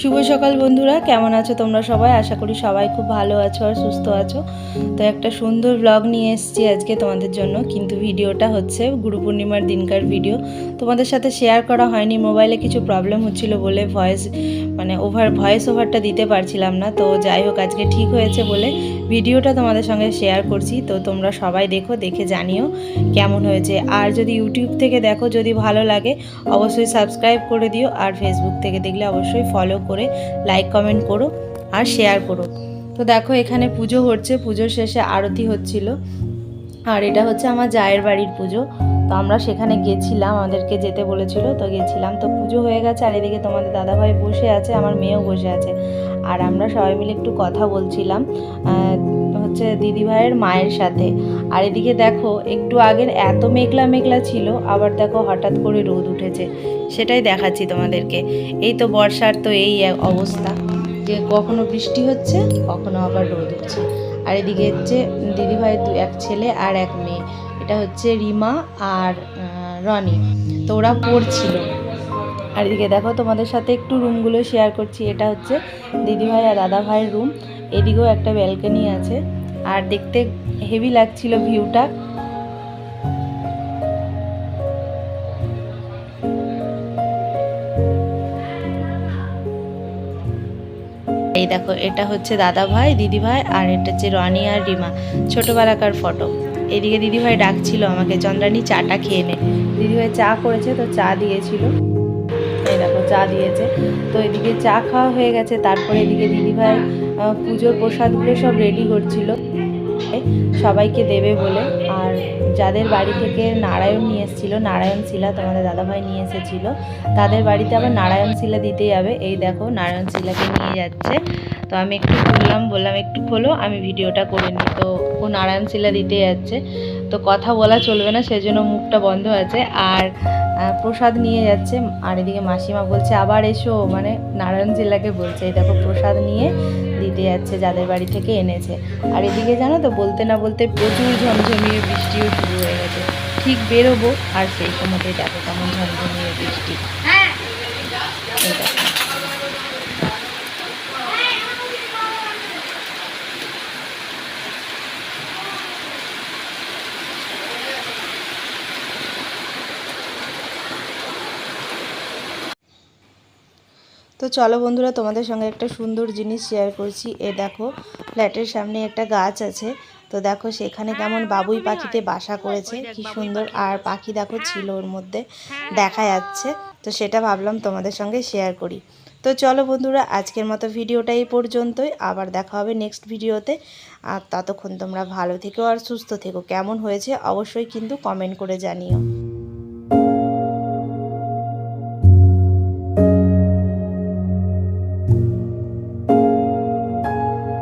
শুভ সকাল বন্ধুরা কেমন আছো তোমরা সবাই? আশা করি সবাই খুব ভালো আছো আর সুস্থ আছো। তো একটা সুন্দর ব্লগ নিয়ে এসেছি আজকে তোমাদের জন্য কিন্তু ভিডিওটা হচ্ছে গুরু পূর্ণিমার দিনকার ভিডিও তোমাদের সাথে শেয়ার করা হয়নি মোবাইলে কিছু প্রবলেম হচ্ছিল বলে ভয়েস মানে ওভার ভয়েস ওভারটা দিতে পারছিলাম না। তো যাই হোক, আজকে ঠিক হয়েছে বলে ভিডিওটা তোমাদের সঙ্গে শেয়ার করছি। তো তোমরা সবাই দেখো, দেখে জানিও কেমন হয়েছে। আর যদি ইউটিউব থেকে দেখো, যদি ভালো লাগে, অবশ্যই সাবস্ক্রাইব করে দিও। আর ফেসবুক থেকে দেখলে অবশ্যই ফলো করে লাইক কমেন্ট করো আর শেয়ার করো। তো দেখো, এখানে পুজো হচ্ছে। পুজোর শেষে আরতি হচ্ছিল। আর এটা হচ্ছে আমার জায়ের বাড়ির পুজো। তো আমরা সেখানে গেছিলাম, আমাদেরকে যেতে বলেছিল, তো গেছিলাম। তো পুজো হয়ে গেছে আর এদিকে তোমাদের দাদাভাই বসে আছে, আমার মেয়েও বসে আছে। আর আমরা সবাই মিলে একটু কথা বলছিলাম হচ্ছে দিদিভাইয়ের মায়ের সাথে। আর এদিকে দেখো, একটু আগের এত মেঘলা মেঘলা ছিল, আবার দেখো হঠাৎ করে রোদ উঠেছে। সেটাই দেখাচ্ছি তোমাদেরকে। এই তো বর্ষার তো এই অবস্থা, যে কখনো বৃষ্টি হচ্ছে, কখনো আবার রোদ উঠছে। আর এদিকে হচ্ছে দিদিভাইয়ের দু, এক ছেলে আর এক মেয়ে। এটা হচ্ছে রিমা আর রনি। তো ওরা পড়ছিল। আর এদিকে দেখো তোমাদের সাথে একটু রুমগুলো শেয়ার করছি। এটা হচ্ছে দিদিভাই আর দাদা ভাইয়ের রুম। এদিকেও একটা ব্যালকনি আছে। আর দেখতে হেভি লাগছিল ভিউটা এই দেখো, এটা হচ্ছে দাদা ভাই দিদি ভাই আর এটা হচ্ছে রনি আর রিমা। ছোটোবেলাকার ফটো এদিকে দিদিভাই ডাকছিল আমাকে, চন্দ্রানী, চাটা খেয়ে নে। দিদিভাই চা করেছে, তো চা দিয়েছিল। এই দেখো, চা দিয়েছে। তো এদিকে চা খাওয়া হয়ে গেছে, তারপরে এদিকে দিদিভাই পুজোর প্রসাদগুলো সব রেডি করছিল। সবাইকে দেবে বলে। আর যাদের বাড়ি থেকে নারায়ণ নিয়ে এসেছিল, নারায়ণ শিলা তোমাদের দাদাভাই নিয়ে এসেছিল, তাদের বাড়িতে আবার নারায়ণ শিলা দিতে যাবে। এই দেখো, নারায়ণ শিলাকে নিয়ে যাচ্ছে। তো আমি একটু খুললাম বললাম, একটু খোলো আমি ভিডিওটা করে নিই। তো ও নারায়ণ শিলা দিতে যাচ্ছে। তো কথা বলা চলবে না, সেজন্য মুখটা বন্ধ আছে। আর প্রসাদ নিয়ে যাচ্ছে। আর এদিকে মাসিমা বলছে আবার এসো। মানে নারায়ণ জেলাকে বলছে এই দেখো প্রসাদ নিয়ে দিতে যাচ্ছে যাদের বাড়ি থেকে এনেছে। আর এদিকে জানো তো বলতে না বলতে প্রচুর ঝমঝমিয়ে বৃষ্টিও শুরু হয়ে গেছে। ঠিক বেরোবো আর সেই সময়তেই দেখো কেমন ঝমঝমিয়ে বৃষ্টি। তো চলো বন্ধুরা তোমাদের সঙ্গে একটা সুন্দর জিনিস শেয়ার করছি। এ দেখো ফ্ল্যাটের সামনে একটা গাছ আছে। তো দেখো সেখানে কেমন বাবুই পাখিতে বাসা করেছে। কি সুন্দর। আর পাখি দেখো ছিল ওর মধ্যে। দেখা যাচ্ছে। তো সেটা ভাবলাম তোমাদের সঙ্গে শেয়ার করি। তো চলো বন্ধুরা আজকের মতো ভিডিওটা এই পর্যন্তই। আবার দেখা হবে নেক্সট ভিডিওতে। আর ততক্ষণ তোমরা ভালো থেকো আর সুস্থ থেকো। কেমন হয়েছে অবশ্যই কিন্তু কমেন্ট করে জানিও।